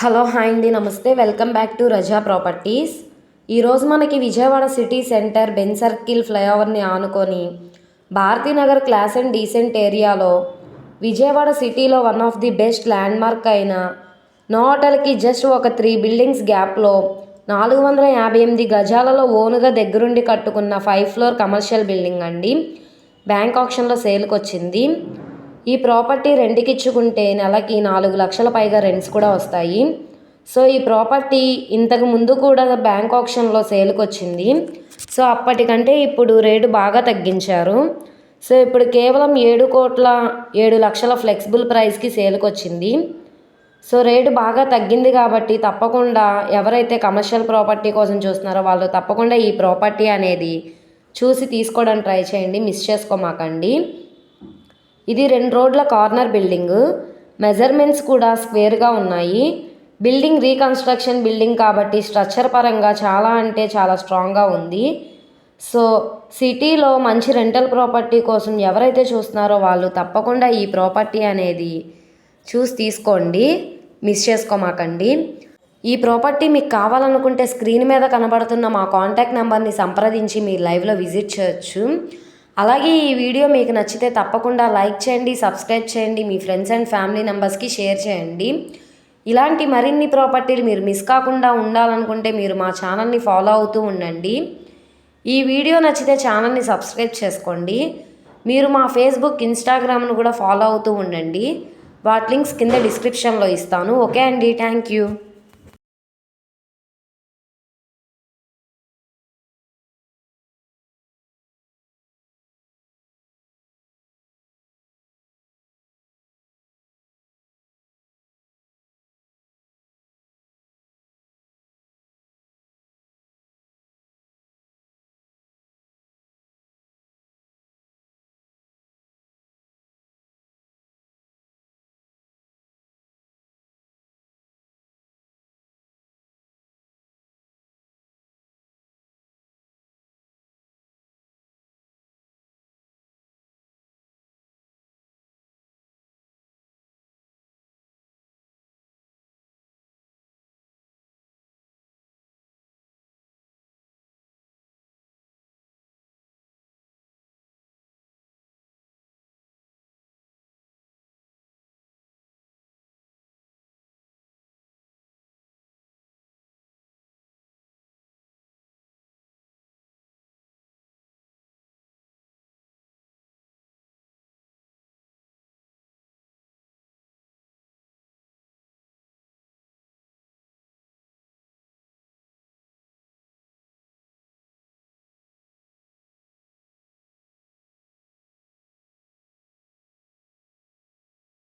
Hello hi అండి. నమస్తే. Welcome back to Raza properties. ఈరోజు మనకి Vijayawada city centre Benz circle ఫ్లైఓవర్ని ఆనుకొని భారతీనగర్ క్లాస్ అండ్ డీసెంట్ ఏరియాలో విజయవాడ సిటీలో one of the best landmark అయిన నో హోటల్కి జస్ట్ ఒక త్రీ బిల్డింగ్స్ గ్యాప్లో నాలుగు వందల యాభై ఎనిమిది గజాలలో ఓనుగా దగ్గరుండి కట్టుకున్న ఫైవ్ ఫ్లోర్ కమర్షియల్ బిల్డింగ్ అండి. బ్యాంక్ ఆప్షన్లో సేల్కి వచ్చింది ఈ ప్రాపర్టీ రెంట్కి ఇచ్చుకుంటే నెలకి నాలుగు లక్షల పైగా రెంట్స్ కూడా వస్తాయి. సో ఈ ప్రాపర్టీ ఇంతకు ముందు కూడా బ్యాంక్ ఆప్షన్లో సేల్కి వచ్చింది సో అప్పటికంటే ఇప్పుడు రేటు బాగా తగ్గించారు. సో ఇప్పుడు కేవలం ఏడు కోట్ల ఏడు లక్షల ఫ్లెక్సిబుల్ ప్రైస్కి సేల్కి వచ్చింది సో రేటు బాగా తగ్గింది కాబట్టి తప్పకుండా ఎవరైతే కమర్షియల్ ప్రాపర్టీ కోసం చూస్తున్నారో వాళ్ళు తప్పకుండా ఈ ప్రాపర్టీ అనేది చూసి తీసుకోవడానికి ట్రై చేయండి. మిస్ చేసుకోమాకండి. ఇది రెండు రోడ్ల కార్నర్ బిల్డింగ్. మెజర్మెంట్స్ కూడా స్క్వేర్గా ఉన్నాయి. బిల్డింగ్ రీకన్స్ట్రక్షన్ బిల్డింగ్ కాబట్టి స్ట్రక్చర్ పరంగా చాలా అంటే చాలా స్ట్రాంగ్గా ఉంది. సో సిటీలో మంచి రెంటల్ ప్రాపర్టీ కోసం ఎవరైతే చూస్తున్నారో వాళ్ళు తప్పకుండా ఈ ప్రాపర్టీ అనేది చూసి తీసుకోండి. మిస్ చేసుకోమాకండి. ఈ ప్రాపర్టీ మీకు కావాలనుకుంటే స్క్రీన్ మీద కనబడుతున్న మా కాంటాక్ట్ నెంబర్ని సంప్రదించి మీరు లైవ్లో విజిట్ చేయొచ్చు. అలాగే ఈ వీడియో మీకు నచ్చితే తప్పకుండా లైక్ చేయండి సబ్స్క్రైబ్ చేయండి మీ ఫ్రెండ్స్ అండ్ ఫ్యామిలీ మెంబర్స్కి షేర్ చేయండి. ఇలాంటి మరిన్ని ప్రాపర్టీలు మీరు మిస్ కాకుండా ఉండాలనుకుంటే మీరు మా ఛానల్ని ఫాలో అవుతూ ఉండండి. ఈ వీడియో నచ్చితే ఛానల్ని సబ్స్క్రైబ్ చేసుకోండి. మీరు మా ఫేస్బుక్ ఇన్స్టాగ్రామ్ను కూడా ఫాలో అవుతూ ఉండండి. వాటి లింక్స్ కింద డిస్క్రిప్షన్లో ఇస్తాను. ఓకే అండి. Thank you.